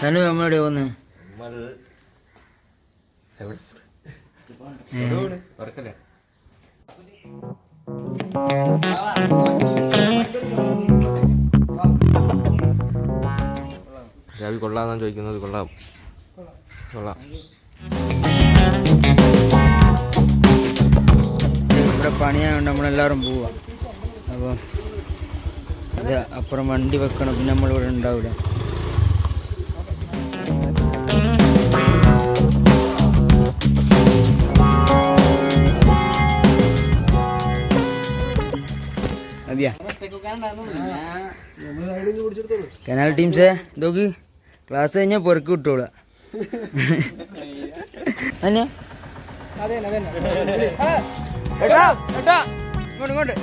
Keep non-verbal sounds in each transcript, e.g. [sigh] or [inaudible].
സനു നമ്മളെവിടെ വന്ന് രാവി കൊള്ളാന്നാണ് ചോദിക്കുന്നത്. കൊള്ളാം. കൊള്ളാം. ഇവിടെ പണിയായതുകൊണ്ട് നമ്മളെല്ലാവരും പോവാം. അപ്പോൾ ഇത് അപ്പുറം വണ്ടി വെക്കണം പിന്നെ നമ്മളിവിടെ ഉണ്ടാവില്ല. കനാൽ ടീംസേ ഇതൊക്കെ ക്ലാസ് കഴിഞ്ഞാൽ പുറക്ക് വിട്ടോളാം. അന്നെ ഇങ്ങോട്ട് ഇങ്ങോട്ട്.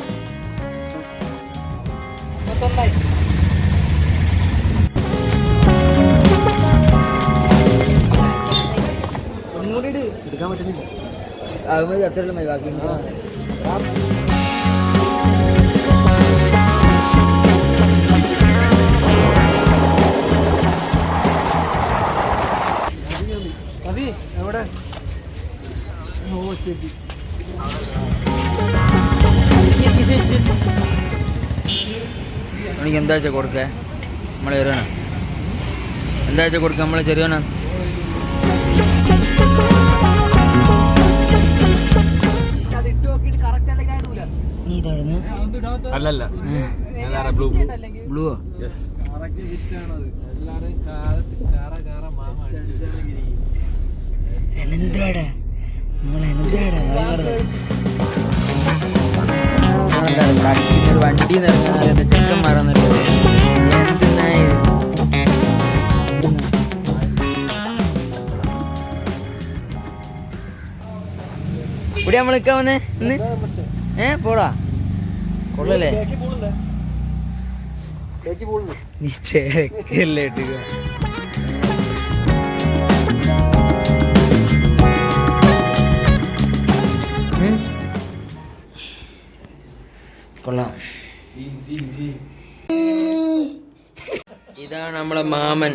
അത് മതി അത്ര മതി ബാക്കി എനിക്ക് എന്താ വെച്ചാൽ കൊടുക്കേ? നമ്മളെ ചെറിയണ എന്താ വെച്ചാൽ കൊടുക്കുക നമ്മളെ ചെറിയണ നീ അല്ലല്ല ബ്ലൂ ബ്ലൂവോ ഒരു വണ്ടി നിറങ്ങാൻ ഇവിടെ നമ്മൾ നിൽക്കാൻ വന്നേ? ഇന്ന്? ഏ പോടാ. കൊള്ളല്ലേ? നീ. കൊള്ളാം. ഇതാണ് നമ്മളെ മാമൻ.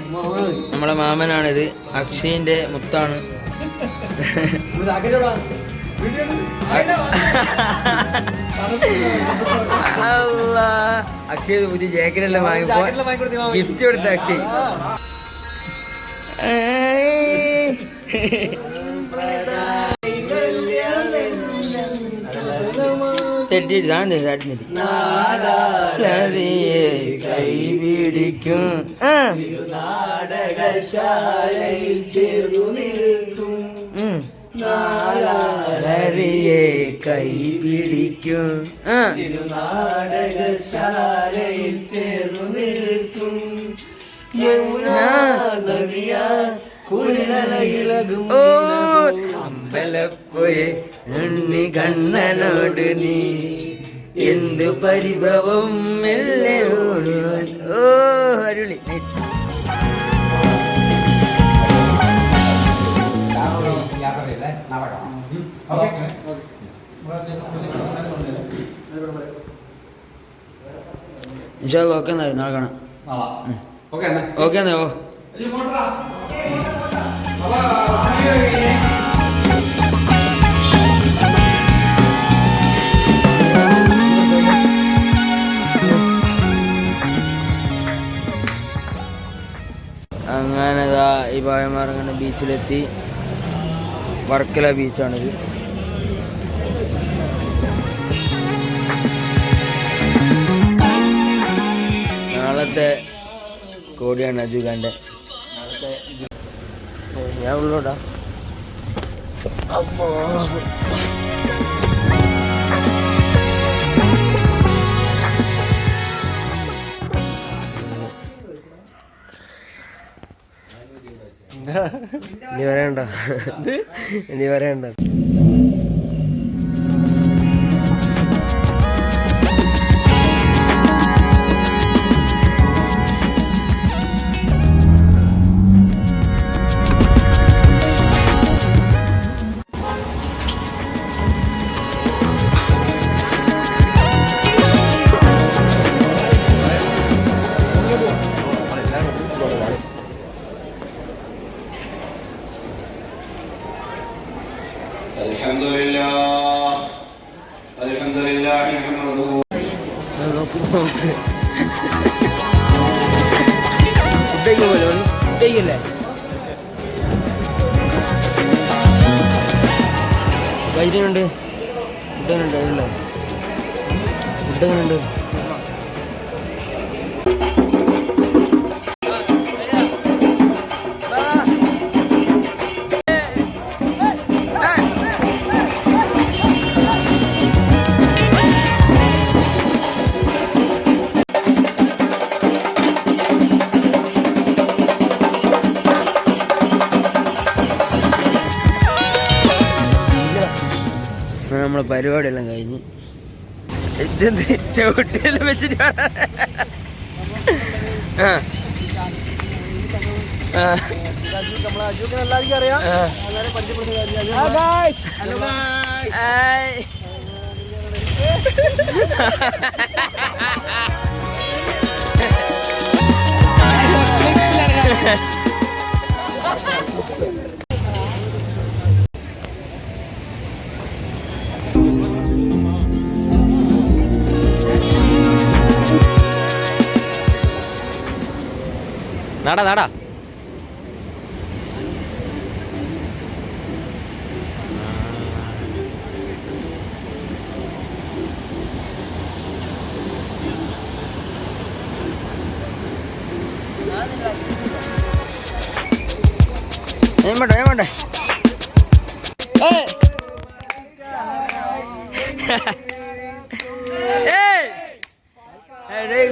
നമ്മളെ മാമനാണിത്. അക്ഷയിന്റെ മുത്താണ്. അക്ഷയ് പുതിയ ജാക്കറ്റെല്ലാം വാങ്ങിപ്പോ ഗിഫ്റ്റ് കൊടുത്ത അക്ഷയ്. ഏയ്. തെറ്റിട്ട് താൻ താട്ടിനെത്തി കൈ പിടിക്കും ആ. ഉം. നാലാളരിയെ കൈ പിടിക്കും ആ. ഓ. അമ്പലപ്പോയെ ഉണ്ണി കണ്ണനോട് നീ. എന്ത് പരിഭവം മെല്ലെ ഓ. അരുളി. നൈസ് ഇൻഷാല്ല ഓക്കെ. എന്നാ നാളെ കാണാം. ഓക്കെ എന്നാ. ഓ. അങ്ങനെ ഇതാ ഈ അങ്ങനെ ബീച്ചിലെത്തി വർക്കല ബീച്ചാണിത് നാളത്തെ കോടിയാണ് അജുഖാന്റെ ഞാൻ ഉള്ളോടാ. അമ്മോ. ഇനി വരണ്ട. ഇനി الحمد لله الحمد لله ഫുഡ് ഉണ്ട് ഫുഡ് ഉണ്ട് നമ്മളെ പരിപാടിയെല്ലാം കഴിഞ്ഞ് ഇതെന്ത് ചവിട്ടിയെല്ലാം വെച്ചിട്ട്. ആ ആ. [laughs] നാടാ നാടാ ഏൻ വേണ്ട ഏൻ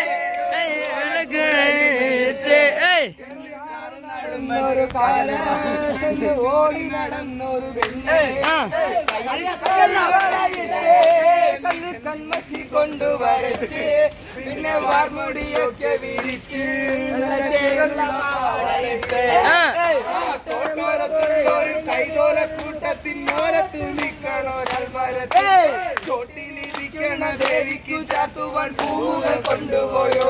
ഒരു കാലത്ത് ഓടി നടന്നൊരു കണ്ണു കൺമശി കൊണ്ട് വരച്ച് പിന്നെ വാർമുടിയൊക്കെ വിരിച്ച് ആ. ഒരു കൈതോല കൂട്ടത്തിനോരത്ത് നിൽക്കണോരൽമരത്ത് ചോട്ടിലിരിക്കണ ദേവിക്ക് ചാത്തുവാൻ പൂവുകൾ കൊണ്ടുപോയോ.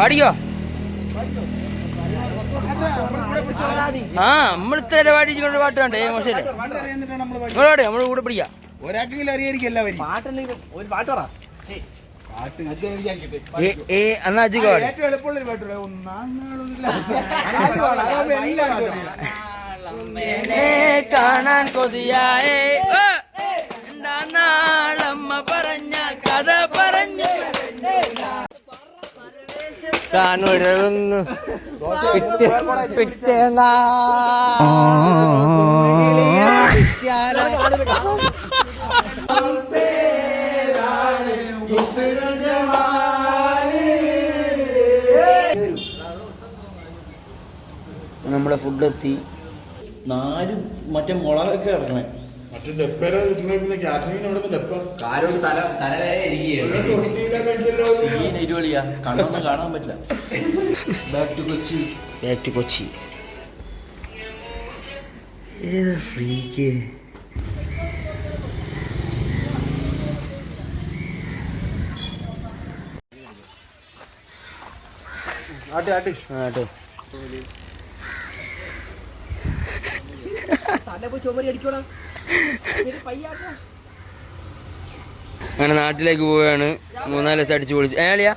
പാടിക്കോ? ആ നമ്മളിത്ര പാടിച്ചുകൊണ്ട് പാട്ട് വേണ്ടേ മോശല്ലേ? ഇങ്ങോട്ട് നമ്മൾ കൂടെ പിടിക്കാം. ഒരാൾക്കെങ്കിലും അറിയായിരിക്കും എല്ലാവരും ഒരു പാട്ട് പറ എന്നാ പാട്. ഏറ്റവും എളുപ്പമുള്ള ഒന്നാം കാണാൻ കൊതിയായേ. താനൊരുങ്ങു നമ്മുടെ ഫുഡ് എത്തി. നാല് മറ്റേ മുളകൊക്കെ കിടക്കണേ. മറ്റേ ഡെപ്പേരെ കാറ്ററിംഗിന് അവിടെ നിന്ന് ഡെപ്പ. തല തല വരെ ഇരിക്കുകയാണ്. ഇരുവളിയാ കണ്ണൊന്നും കാണാൻ പറ്റില്ല. Back to Kochi. Back to Kochi. ഏത് ഫ്രീക്ക്? ആട്ട് ആട്ട്. ആട്ടോ. അങ്ങനെ നാട്ടിലേക്ക് പോവുകയാണ്. മൂന്നാൽ ദിവസം അടിച്ചു പൊളിച്ചു. ഏളിയാ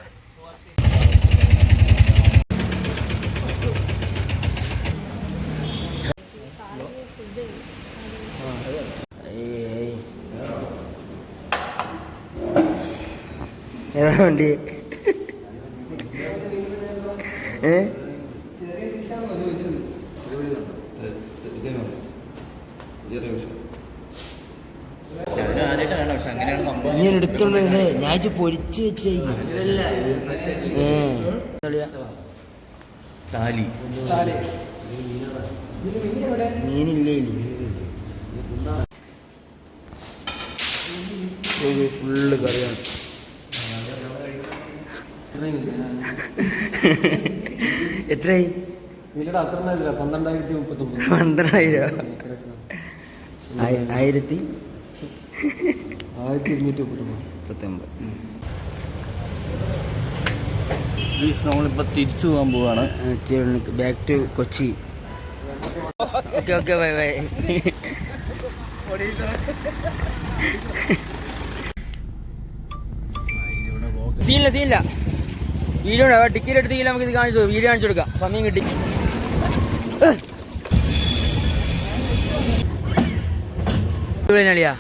ഏതാ വണ്ടി? ഏ? ചെറിയ വിഷയം നീ എടുത്തോണ്ട് വന്നേ. ഞാൻ പൊരിച്ച് വെച്ചേ ഏ. താലി. മീനില്ലേ ഫുള്ള് കറിയാണ്. എത്രയായി? പന്ത്രണ്ടായിരത്തി മുപ്പത്തൊമ്പത്. പന്ത്രണ്ടായിരം. ആയി- ആയിരത്തി ആയിരത്തി ഇരുന്നൂറ്റി മുപ്പത്തൊമ്പത് മുപ്പത്തൊമ്പത് ഉം. നമ്മളിപ്പോ തിരിച്ചു പോകാൻ പോവാണ്. Back to Kochi. Okay okay bye bye സീനില്ല സീനില്ല. വീഡിയോ ടിക്കറ്റ് എടുത്തില്ല നമുക്ക് ഇത് കാണിച്ചു വീഡിയോ കാണിച്ചു കൊടുക്കാം. സമയം കിട്ടി. ളിയാ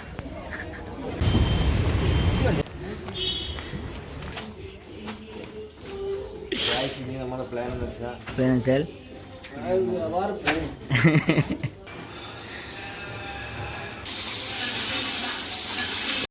നമ്മുടെ പ്ലാൻ എന്ന് വെച്ചാൽ പ്ലാൻ വെച്ചാൽ